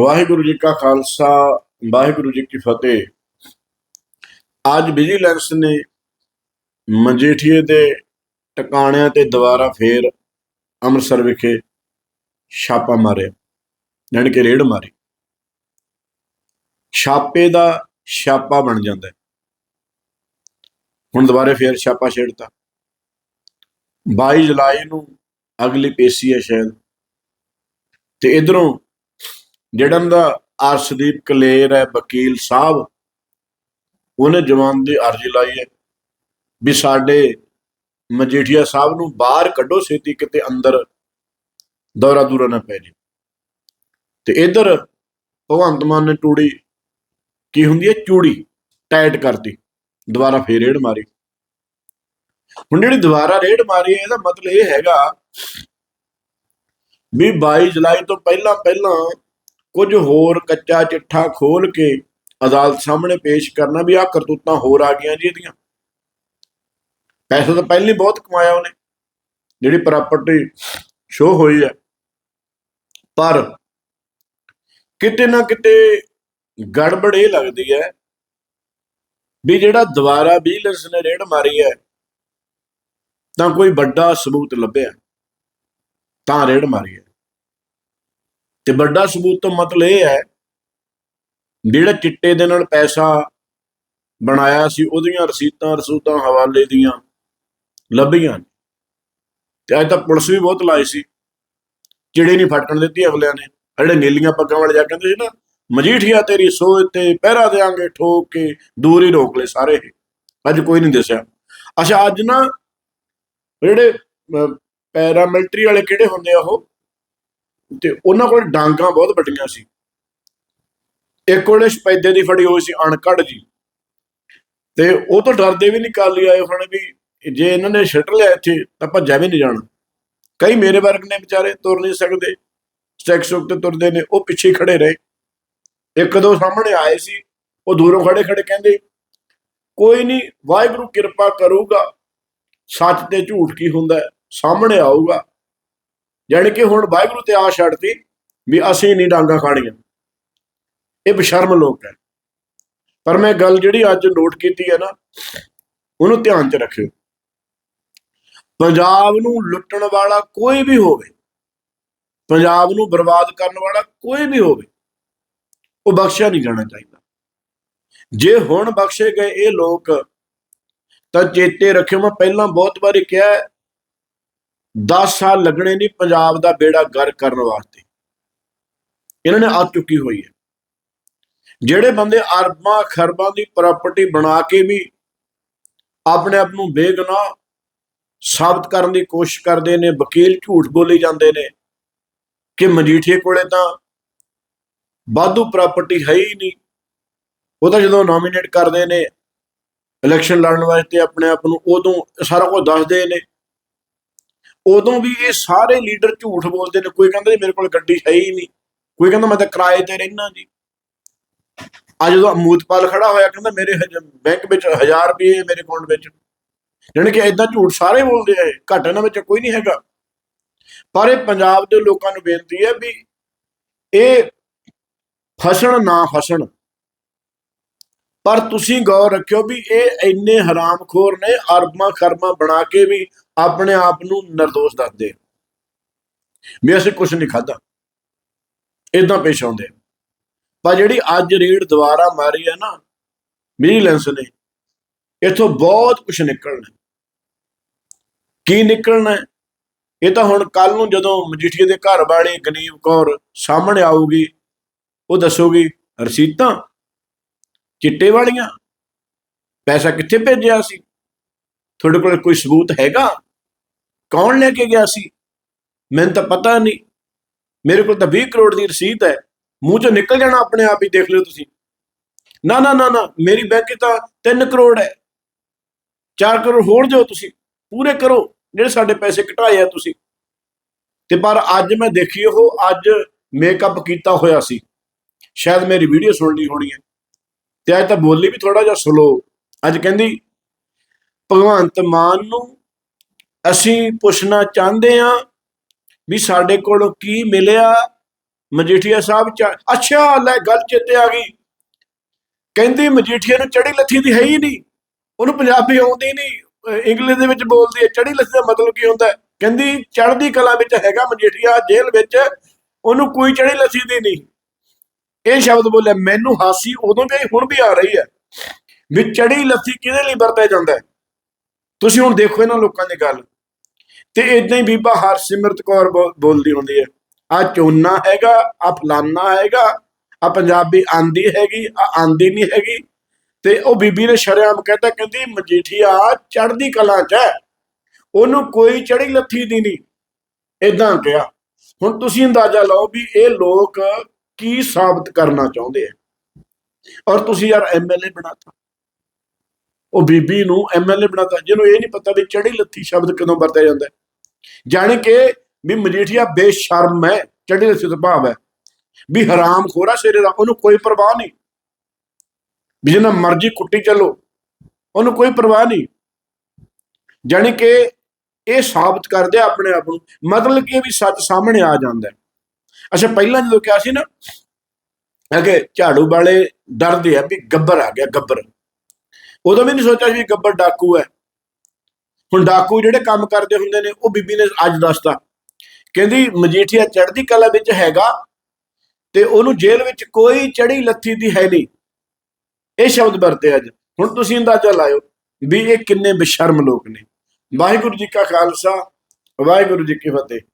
ਵਾਹਿਗੁਰੂ ਜੀ ਕਾ ਖਾਲਸਾ, ਵਾਹਿਗੁਰੂ ਜੀ ਕੀ ਫਤਿਹ। ਅੱਜ ਵਿਜੀਲੈਂਸ ਨੇ ਮਜੀਠੀਏ ਦੇ ਟਿਕਾਣਿਆਂ ਤੇ ਦੁਬਾਰਾ ਫੇਰ ਅੰਮ੍ਰਿਤਸਰ ਵਿਖੇ ਛਾਪਾ ਮਾਰਿਆ ਯਾਨੀ ਕਿ ਰੇਡ ਮਾਰੀ। ਛਾਪੇ ਦਾ ਛਾਪਾ ਬਣ ਜਾਂਦਾ ਹੁਣ ਦੁਬਾਰੇ ਫੇਰ ਛਾਪਾ ਛੇੜਤਾ। 22 ਜੁਲਾਈ ਨੂੰ ਅਗਲੀ ਪੇਸ਼ੀ ਹੈ ਸ਼ਾਇਦ। ਤੇ ਇਧਰੋਂ ਜਿਹੜਾ ਦਾ ਅਰਸ਼ਦੀਪ ਕਲੇਰ ਹੈ, ਵਕੀਲ ਸਾਹਿਬ। ਉਹਨੇ ਜਵਾਨ ਦੀ ਅਰਜ਼ੀ ਲਾਈ ਹੈ ਵੀ ਸਾਡੇ ਮਜੀਠੀਆ ਸਾਹਿਬ ਨੂੰ ਬਾਹਰ ਕੱਢੋ, ਛੇਤੀ ਕਿਤੇ ਅੰਦਰ ਦੌਰਾ ਦੂਰਾ ਨਾ ਪੈ ਜੇ ਤੇ ਇਧਰ ਭਗਵੰਤ ਮਾਨ ਨੇ ਟੂੜੀ ਕੀ ਹੁੰਦੀ ਹੈ? ਚੂੜੀ ਟਾਈਟ ਕਰਤੀ, ਦੁਬਾਰਾ ਫੇਰ ਰੇਡ ਮਾਰੀ। ਹੁਣ ਜਿਹੜੀ ਦੁਬਾਰਾ ਰੇਡ ਮਾਰੀ ਹੈ, ਇਹਦਾ ਮਤਲਬ ਇਹ ਹੈਗਾ ਵੀ 22 ਜੁਲਾਈ ਤੋਂ ਪਹਿਲਾਂ ਪਹਿਲਾਂ ਕੁਝ ਹੋਰ ਕੱਚਾ ਚਿੱਠਾ ਖੋਲ ਕੇ ਅਦਾਲਤ ਸਾਹਮਣੇ ਪੇਸ਼ ਕਰਨਾ ਵੀ ਆਹ ਕਰਤੂਤਾਂ ਹੋਰ ਆ ਗਈਆਂ ਜੀ ਇਹਦੀਆਂ। ਪੈਸਾ ਤਾਂ ਪਹਿਲਾਂ ਹੀ ਬਹੁਤ ਕਮਾਇਆ ਉਹਨੇ, ਜਿਹੜੀ ਪ੍ਰਾਪਰਟੀ ਸ਼ੋ ਹੋਈ ਹੈ। ਪਰ ਕਿਤੇ ਨਾ ਕਿਤੇ ਗੜਬੜ ਇਹ ਲੱਗਦੀ ਹੈ ਵੀ ਜਿਹੜਾ ਦੁਬਾਰਾ ਵਿਜੀਲੈਂਸ ਨੇ ਰੇਡ ਮਾਰੀ ਹੈ, ਤਾਂ ਕੋਈ ਵੱਡਾ ਸਬੂਤ ਲੱਭਿਆ, ਤਾਂ ਰੇਡ ਮਾਰੀ ਹੈ। ਤੇ ਵੱਡਾ ਸਬੂਤ ਤੋਂ ਮਤਲਬ ਇਹ ਹੈ, ਜਿਹੜਾ ਚਿੱਟੇ ਦੇ ਨਾਲ ਪੈਸਾ ਬਣਾਇਆ ਸੀ, ਉਹਦੀਆਂ ਰਸੀਦਾਂ, ਰਸੂਦਾਂ ਹਵਾਲੇ ਦੀਆਂ ਲੱਭੀਆਂ ਤੇ ਅੱਜ ਤਾਂ ਪੁਲਿਸ ਵੀ ਬਹੁਤ ਲਾਈ ਸੀ। ਚਿੜੇ ਨਹੀਂ ਫਟਣ ਦਿੱਤੀ ਅਗਲਿਆਂ ਨੇ। ਜਿਹੜੇ ਨੀਲੀਆਂ ਪੱਗਾਂ ਵਾਲੇ ਜਾ ਕਹਿੰਦੇ ਸੀ ਨਾ, ਮਜੀਠੀਆ ਤੇਰੀ ਸੋਚ ਤੇ ਪਹਿਰਾ ਦੇਾਂਗੇ ਠੋਕ ਕੇ ਦੂਰ ਹੀ ਰੋਕ ਲੈ ਸਾਰੇ ਇਹ। ਅੱਜ ਕੋਈ ਨਹੀਂ ਦਿਸਿਆ। ਅੱਛਾ, ਅੱਜ ਨਾ ਜਿਹੜੇ ਪੈਰਾਮਿਲਟਰੀ ਵਾਲੇ ਕਿਹੜੇ ਹੁੰਦੇ ਆ ਉਹ? ਤੇ ਉਹਨਾਂ ਕੋਲ ਡਾਂਗਾ ਬਹੁਤ ਵੱਡੀਆਂ ਸੀ। ਇੱਕ ਕੋਲੇ ਸਪੈਦੇ ਦੀ ਫੜੀ ਹੋਈ ਸੀ, ਅਣਕੜ ਜੀ। ਤੇ ਉਹ ਤੋਂ ਡਰਦੇ ਵੀ ਨਹੀਂ ਕਾਲੀ ਆਏ ਹੁਣ ਵੀ ਜੇ ਇਹਨਾਂ ਨੇ ਛੱਡ ਲਿਆ ਇੱਥੇ, ਤਾਂ ਭੱਜਿਆ ਵੀ ਨਹੀਂ ਜਾਣਾ। ਕਈ ਮੇਰੇ ਵਰਗ ਨੇ ਵਿਚਾਰੇ ਤੁਰ ਨਹੀਂ ਸਕਦੇ ਸਟੈਕ ਸੁੱਕ ਤੇ ਤੁਰਦੇ ਨੇ, ਉਹ ਪਿੱਛੇ ਖੜੇ ਰਹੇ। ਇੱਕ ਦੋ ਸਾਹਮਣੇ ਆਏ ਸੀ, ਉਹ ਦੂਰੋਂ ਖੜੇ ਖੜੇ ਕਹਿੰਦੇ, ਕੋਈ ਨਹੀਂ ਵਾਹਿਗੁਰੂ ਕਿਰਪਾ ਕਰੂਗਾ, ਸੱਚ ਤੇ ਝੂਠ ਕੀ ਹੁੰਦਾ ਸਾਹਮਣੇ ਆਊਗਾ ਯਾਨੀ ਕਿ ਹੁਣ ਵਾਹਿਗੁਰੂ ਤੇ ਆਸ ਛੱਡਤੀ ਵੀ ਅਸੀਂ ਨਹੀਂ ਡਾਂਗਾ ਖਾਣੀਆਂ। ਇਹ ਬਸ਼ਰਮ ਲੋਕ ਹੈ ਪਰ ਮੈਂ ਗੱਲ ਜਿਹੜੀ ਅੱਜ ਨੋਟ ਕੀਤੀ ਹੈ ਨਾ, ਉਹਨੂੰ ਧਿਆਨ 'ਚ ਰੱਖਿਓ। ਪੰਜਾਬ ਨੂੰ ਲੁੱਟਣ ਵਾਲਾ ਕੋਈ ਵੀ ਹੋਵੇ, ਪੰਜਾਬ ਨੂੰ ਬਰਬਾਦ ਕਰਨ ਵਾਲਾ ਕੋਈ ਵੀ ਹੋਵੇ, ਉਹ ਬਖਸ਼ਿਆ ਨਹੀਂ ਜਾਣਾ ਚਾਹੀਦਾ। ਜੇ ਹੁਣ ਬਖਸ਼ੇ ਗਏ ਇਹ ਲੋਕ, ਤਾਂ ਚੇਤੇ ਰੱਖਿਓ, ਮੈਂ ਪਹਿਲਾਂ ਬਹੁਤ ਵਾਰੀ ਕਿਹਾ 10 ਸਾਲ ਲੱਗਣੇ ਨਹੀਂ, ਪੰਜਾਬ ਦਾ ਬੇੜਾ ਗਰ ਕਰਨ ਵਾਸਤੇ। ਇਹਨਾਂ ਨੇ ਆ ਚੁੱਕੀ ਹੋਈ ਹੈ। ਜਿਹੜੇ ਬੰਦੇ ਅਰਬਾਂ ਖਰਬਾਂ ਦੀ ਪ੍ਰਾਪਰਟੀ ਬਣਾ ਕੇ ਵੀ ਆਪਣੇ ਆਪ ਨੂੰ ਬੇਗੁਨਾਹ ਸਾਬਤ ਕਰਨ ਦੀ ਕੋਸ਼ਿਸ਼ ਕਰਦੇ ਨੇ, ਵਕੀਲ ਝੂਠ ਬੋਲੀ ਜਾਂਦੇ ਨੇ ਕਿ ਮਜੀਠੀਏ ਕੋਲੇ ਤਾਂ ਵਾਧੂ ਪ੍ਰਾਪਰਟੀ ਹੈ ਹੀ ਨਹੀਂ। ਉਹ ਤਾਂ ਜਦੋਂ ਨੋਮੀਨੇਟ ਕਰਦੇ ਨੇ ਇਲੈਕਸ਼ਨ ਲੜਨ ਵਾਸਤੇ ਆਪਣੇ ਆਪ ਨੂੰ, ਉਦੋਂ ਸਾਰਾ ਕੁਝ ਦੱਸਦੇ ਨੇ। ਉਦੋਂ ਵੀ ਇਹ ਸਾਰੇ ਲੀਡਰ ਝੂਠ ਬੋਲਦੇ ਨੇ, ਕੋਈ ਕਹਿੰਦਾ ਮੇਰੇ ਕੋਲ ਗੱਡੀ ਹੈ ਹੀ ਨਹੀਂ। ਕੋਈ ਕਹਿੰਦਾ ਮੈਂ ਤਾਂ ਕਿਰਾਏ ਤੇ ਰਹਿਣਾ ਜੀ। ਅੱਜ ਜਦੋਂ ਅਮੂਤਪਾਲ ਖੜਾ ਹੋਇਆ, ਕਹਿੰਦਾ ਮੇਰੇ ਬੈਂਕ ਵਿੱਚ 1000 ਰੁਪਏ ਮੇਰੇ ਅਕਾਊਂਟ ਵਿੱਚ। ਜਾਣੀ ਕਿ ਇਦਾਂ ਝੂਠ ਸਾਰੇ ਬੋਲਦੇ ਆ ਘੱਟ ਇਹਨਾਂ ਵਿੱਚ ਕੋਈ ਨਹੀਂ ਹੈਗਾ। ਪਰ ਇਹ ਪੰਜਾਬ ਦੇ ਲੋਕਾਂ ਨੂੰ ਬੇਨਤੀ ਹੈ ਵੀ ਇਹ ਫਸਣ ਨਾ ਫਸਣ। ਪਰ ਤੁਸੀਂ ਗੌਰ ਰੱਖਿਓ ਵੀ ਇਹ ਇੰਨੇ ਹਰਾਮਖੋਰ ਨੇ, ਅਰਬਾਂ ਖਰਬਾਂ ਬਣਾ ਕੇ ਵੀ ਆਪਣੇ ਆਪ ਨੂੰ નિર્ਦੋਸ਼ ਦੱਸਦੇ ਵੀ ਅਸੀਂ ਕੁਝ ਨਹੀਂ ਖਾਦਾ ਇਦਾਂ ਪੇਸ਼ ਆਉਂਦੇ ਪਰ ਜਿਹੜੀ ਅੱਜ ਰੀੜ ਦੁਬਾਰਾ ਮਾਰੀ ਹੈ ਨਾ ਵਿਜੀਲੈਂਸ ਨੇ, ਇਥੋਂ ਬਹੁਤ ਕੁਝ ਨਿਕਲਣਾ। ਕੀ ਨਿਕਲਣਾ? ਇਹ ਤਾਂ ਹੁਣ ਕੱਲ ਨੂੰ ਜਦੋਂ ਮਜੀਠੀਏ ਦੇ ਘਰ ਵਾਲੇ ਗਨੀਵ ਕੌਰ ਸਾਹਮਣੇ ਆਊਗੀ, ਉਹ ਦੱਸੋਗੀ, ਰਸੀਤਾਂ, ਚਿੱਟੇ ਵਾਲੀਆਂ, ਪੈਸਾ ਕਿੱਥੇ ਭੇਜਿਆ ਸੀ? ਤੁਹਾਡੇ ਕੋਲ ਕੋਈ ਸਬੂਤ ਹੈਗਾ? ਕੌਣ ਲੈ ਕੇ ਗਿਆ ਸੀ? ਮੈਨੂੰ ਤਾਂ ਪਤਾ ਨਹੀਂ। ਮੇਰੇ ਕੋਲ ਤਾਂ 20 ਕਰੋੜ ਦੀ ਰਸੀਦ ਹੈ। ਮੂੰਹ ਚੋਂ ਨਿਕਲ ਜਾਣਾ ਆਪਣੇ ਆਪ ਹੀ, ਦੇਖ ਲਿਓ ਤੁਸੀਂ। ਨਾ ਨਾ ਨਾ ਨਾ, ਮੇਰੀ ਬੈਂਕ ਤਾਂ 3 ਕਰੋੜ ਹੈ। 4 ਕਰੋੜ ਹੋਰ ਦਿਓ ਤੁਸੀਂ। ਪੂਰੇ ਕਰੋ। ਜਿਹੜੇ ਸਾਡੇ ਪੈਸੇ ਘਟਾਏ ਆ ਤੁਸੀਂ। ਤੇ ਪਰ ਅੱਜ ਮੈਂ ਦੇਖੀ ਉਹ, ਅੱਜ ਮੇਕਅਪ ਕੀਤਾ ਹੋਇਆ ਸੀ। ਸ਼ਾਇਦ ਮੇਰੀ ਵੀਡੀਓ ਸੁਣ ਲਈ ਹੋਣੀ ਹੈ। ਤੇ ਅੱਜ ਤਾਂ ਬੋਲੀ ਵੀ ਥੋੜਾ ਜਿਹਾ ਸਲੋ ਅੱਜ ਕਹਿੰਦੀ, ਭਗਵੰਤ ਮਾਨ ਨੂੰ ਅਸੀਂ ਪੁੱਛਣਾ ਚਾਹੁੰਦੇ ਹਾਂ ਵੀ ਸਾਡੇ ਕੋਲੋਂ ਕੀ ਮਿਲਿਆ? ਮਜੀਠੀਆ ਸਾਹਿਬ ਚ ਅੱਛਾ, ਲੈ ਗੱਲ ਚੇਤੇ ਆ ਗਈ। ਕਹਿੰਦੀ, ਮਜੀਠੀਆ ਨੂੰ ਚੜੀ ਲੱਥੀ ਦੀ ਹੈ ਹੀ ਨਹੀਂ। ਉਹਨੂੰ ਪੰਜਾਬੀ ਆਉਂਦੀ ਨਹੀਂ। ਇੰਗਲਿਸ਼ ਦੇ ਵਿੱਚ ਬੋਲਦੀ ਹੈ ਚੜੀ ਲੱਥੀ ਦਾ ਮਤਲਬ ਕੀ ਹੁੰਦਾ ਕਹਿੰਦੀ, ਚੜ੍ਹਦੀ ਕਲਾ ਵਿੱਚ ਹੈਗਾ ਮਜੀਠੀਆ, ਜੇਲ੍ਹ ਵਿੱਚ ਉਹਨੂੰ ਕੋਈ ਚੜੀ ਲੱਥੀ ਦੀ ਨਹੀਂ। ਇਹ ਸ਼ਬਦ ਬੋਲਿਆ, ਮੈਨੂੰ ਹਾਸੀ ਉਦੋਂ ਵੀ ਹੁਣ ਵੀ ਆ ਰਹੀ ਹੈ। ਵੀ ਚੜੀ ਲੱਥੀ ਕਿਹਦੇ ਲਈ ਵਰਤਿਆ ਜਾਂਦਾ ਤੁਸੀਂ ਹੁਣ ਦੇਖੋ ਇਹਨਾਂ ਲੋਕਾਂ ਦੀ ਗੱਲ। ਤੇ ਇਦਾਂ ਹੀ ਬੀਬਾ ਹਰਸਿਮਰਤ ਕੌਰ ਬੋ- ਬੋਲਦੀ ਹੁੰਦੀ ਹੈ, ਆ ਚੋਨਾ ਹੈਗਾ, ਆ ਫਲਾਨਾ ਹੈਗਾ, ਆ ਪੰਜਾਬੀ ਆਂਦੀ ਹੈਗੀ, ਆ ਆਂਦੀ ਨਹੀਂ ਹੈਗੀ। ਤੇ ਉਹ ਬੀਬੀ ਨੇ ਸ਼ਰੇਆਮ ਕਹਿੰਦਾ ਕਹਿੰਦੀ, ਮਜੀਠੀਆ ਚੜ੍ਹਦੀ ਕਲਾ ਚ ਹੈ। ਉਹਨੂੰ ਕੋਈ ਚੜੀ ਲੱਥੀ ਦੀ ਨਹੀਂ। ਇਦਾਂ ਕਿਹਾ। ਹੁਣ ਤੁਸੀਂ ਅੰਦਾਜ਼ਾ ਲਾਓ ਵੀ ਇਹ ਲੋਕ ਕੀ ਸਾਬਤ ਕਰਨਾ ਚਾਹੁੰਦੇ ਆ। ਔਰ ਤੁਸੀਂ ਯਾਰ ਐਮਐਲਏ ਬਣਾਤਾ। ਉਹ ਬੀਬੀ ਨੂੰ ਐਮਐਲਏ ਬਣਾਤਾ, ਜਿਹਨੂੰ ਇਹ ਨਹੀਂ ਪਤਾ ਵੀ ਚੜੀ ਲੱਥੀ ਸ਼ਬਦ ਕਦੋਂ ਵਰਤਿਆ ਜਾਂਦਾ। ਹੈ ਜਾਣੀ ਕਿ ਵੀ ਮਜੀਠੀਆ ਬੇਸ਼ਰਮ ਹੈ ਚੜੀ ਲੱਥੀ ਦਾ ਹੈ। ਵੀ ਹਰਾਮ ਖੋਰਾ ਸਿਰੇ ਦਾ ਉਹਨੂੰ ਕੋਈ ਪਰਵਾਹ ਨਹੀਂ। ਵੀ ਜਿੰਨਾ ਮਰਜ਼ੀ ਕੁੱਟੀ ਚੱਲੋ, ਉਹਨੂੰ ਕੋਈ ਪਰਵਾਹ ਨਹੀਂ। ਜਾਣੀ ਕਿ ਇਹ ਸਾਬਤ ਕਰਦੇ ਆ ਆਪਣੇ ਆਪ ਨੂੰ, ਮਤਲਬ ਕਿ ਵੀ ਸੱਚ ਸਾਹਮਣੇ ਆ ਜਾਂਦਾ ਹੈ। ਅੱਛਾ, ਪਹਿਲਾਂ ਜਦੋਂ ਕਿਹਾ ਸੀ ਨਾ ਅਗੇ ਝਾੜੂ ਵਾਲੇ ਡਰਦੇ ਆ ਵੀ ਗੱਬਰ ਆ ਗਿਆ, ਗੱਬਰ। ਉਦੋਂ ਵੀ ਨਹੀਂ ਸੋਚਿਆ ਸੀ ਵੀ ਗੱਬਰ ਡਾਕੂ ਹੈ। ਹੁਣ ਡਾਕੂ ਜਿਹੜੇ ਕੰਮ ਕਰਦੇ ਹੁੰਦੇ ਨੇ, ਉਹ ਬੀਬੀ ਨੇ ਅੱਜ ਦੱਸਤਾ। ਕਹਿੰਦੀ, ਮਜੀਠੀਆ ਚੜ੍ਹਦੀ ਕਲਾ ਵਿੱਚ ਹੈਗਾ ਤੇ ਉਹਨੂੰ ਜੇਲ੍ਹ ਵਿੱਚ ਕੋਈ ਚੜੀ ਲੱਥੀ ਦੀ ਹੈ ਨਹੀਂ। ਇਹ ਸ਼ਬਦ ਵਰਤੇ ਅੱਜ। ਹੁਣ ਤੁਸੀਂ ਅੰਦਾਜ਼ਾ ਲਾਇਓ ਵੀ ਇਹ ਕਿੰਨੇ ਬੇਸ਼ਰਮ ਲੋਕ ਨੇ। ਵਾਹਿਗੁਰੂ ਜੀ ਕਾ ਖਾਲਸਾ, ਵਾਹਿਗੁਰੂ ਜੀ ਕੀ ਫਤਿਹ।